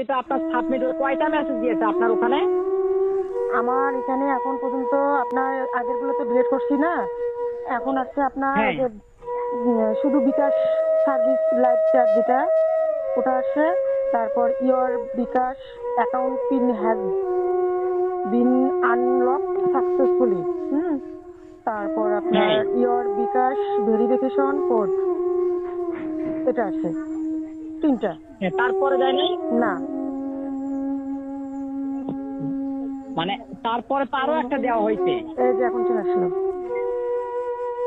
এটা আপনার সাবমিট কয়টা মেসেজ দিয়েছে আপনার ওখানে? আমার এখানে এখন পর্যন্ত আপনার আগেরগুলো তো ডিলিট করছি না। এখন আসছে আপনার হ্যাঁ। যে, শুধু বিকাশ সার্ভিস লাইভ চ্যাট যেটা ওটা আসছে তারপর your bKash account PIN has been unlock successfully হুম? তারপর আপনার হ্যাঁ। ইয়োর বিকাশ ভেরিফিকেশন কোড এটা আসছে তিনটা। হ্যাঁ, তারপরে যায়নি? না। মানে তারপরে তারও একটা দেওয়া হয়েছে। এই যে এখন চলে আসলো।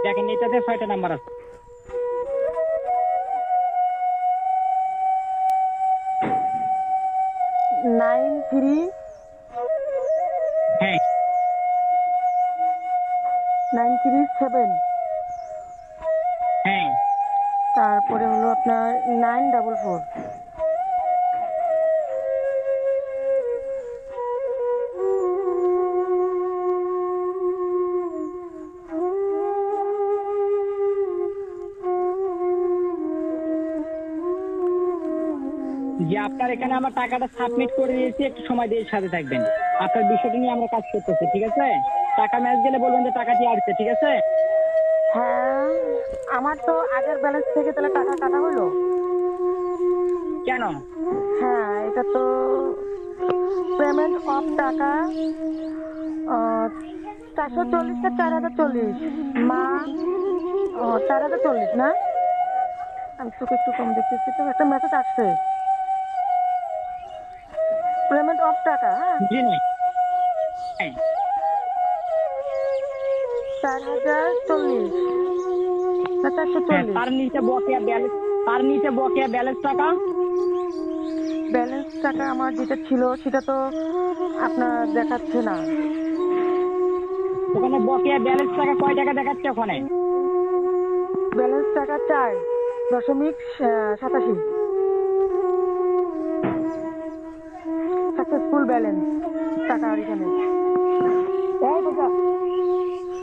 দেখেন এটাতে ছয়টা নাম্বার আছে। Nine three. হ্যাঁ। Nine three seven. তারপরে হলো আপনার নাইন ডাবল ফোর যে আপনার এখানে আমার টাকাটা সাবমিট করে দিয়েছি একটু সময় দিয়ে সাথে থাকবেন। আপনার বিষয়টা নিয়ে আমরা কাজ করতেছি ঠিক আছে? টাকা ম্যাচ গেলে বলবেন যে টাকাটি আসছে ঠিক আছে? হ্যাঁ আমার তো আগের ব্যালেন্স থেকে তাহলে টাকা কাটা হলো? কেন? হ্যাঁ এটা তো পেমেন্ট অফ টাকা চারশো চল্লিশ না চার হাজার চল্লিশ মা ও, চার হাজার চল্লিশ না? আমি তোকে একটু কম দেখতেছি তো একটা মেসেজ আসছে। পেমেন্ট অফ টাকা হ্যাঁ? চার হাজার চল্লিশ না চারশো হ্যাঁ, চল্লিশ। তার নিচে বকেয়া ব্যালেন্স তার নিচে বকেয়া ব্যালেন্স টাকা? ব্যালেন্স টাকা আমার যেটা ছিল সেটা তো আপনার দেখাচ্ছে না। ওখানে বকেয়া ব্যালেন্স টাকা কয় টাকা দেখাচ্ছে ওখানে? ব্যালেন্স টাকা চার দশমিক সাতাশি। সাকসেসফুল ব্যালেন্স টাকা এখানে